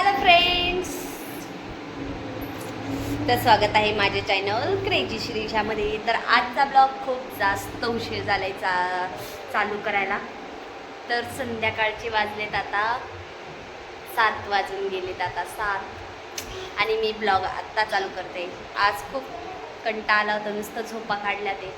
Hello friends तर स्वागत आहे माझ्या चॅनल क्रेजी श्रीषामध्ये तर आजचा ब्लॉग खूप जास्त उशीर झालाय चा चालू करायला. तर संध्याकाळचे वाजलेत आता. सात वाजून गेलेत आता सात. आणि मी ब्लॉग आत्ता चालू करते. आज खूप कंटाळा आला होता नुसतं झोपा काढल्या ते.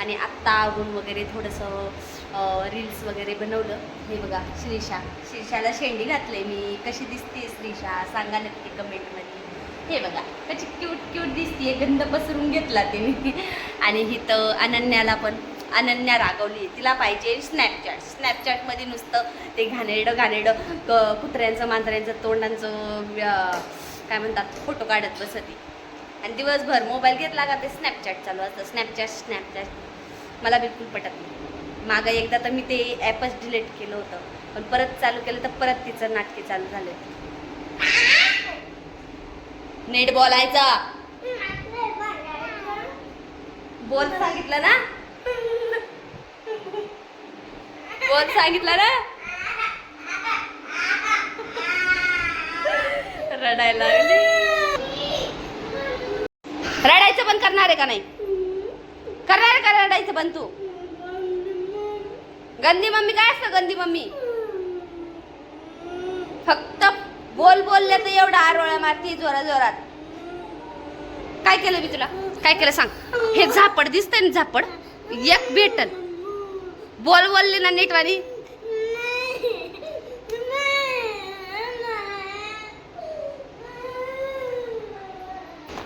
आणि आत्ता आवरून वगैरे थोडंसं रील्स वगैरे बनवलं. हे बघा श्रीषा. श्रीषाला शेंडी घातले मी. कशी दिसते श्रीषा? सांगा नक्की कमेंटमध्ये. हे बघा कशी क्यूट क्यूट दिसते गंध पसरून घेतला ते मी आणि हिथं अनन्याला पण. अनन्या रागवली तिला पाहिजे स्नॅपचॅट स्नॅपचॅटमध्ये नुसतं ते घाणेरडं घाणेरडं क कुत्र्यांचं मांजऱ्यांचं तोंडांचं काय म्हणतात फोटो काढत बसती आणि दिवसभर मोबाईल घेतला का ते स्नॅपचॅट चालू असतं. स्नॅपचॅट स्नॅपचॅट मला बिलकुल पटत नाही. मागं एकदा तर मी ते ॲपच डिलीट केलं होतं. पण परत चालू केलं तर परत तिचं नाटके चालू झालं. नेट बोलायचा. बोल सांगितलं ना? बोल सांगितलं ना? रडायला लागली. रडायचं पण करणार आहे का नाही? करणार आहे का रडायचं पण तू? गंदी मम्मी काय असतं गंदी मम्मी? फक्त बोल बोलले तर एवढा आरोळ्या मारती जोरा जोरात. काय केलं मी तुला? काय केलं सांग. हे झापड दिसतंय ना झापड? एक भेटल. बोल बोलले ना नीटवाणी.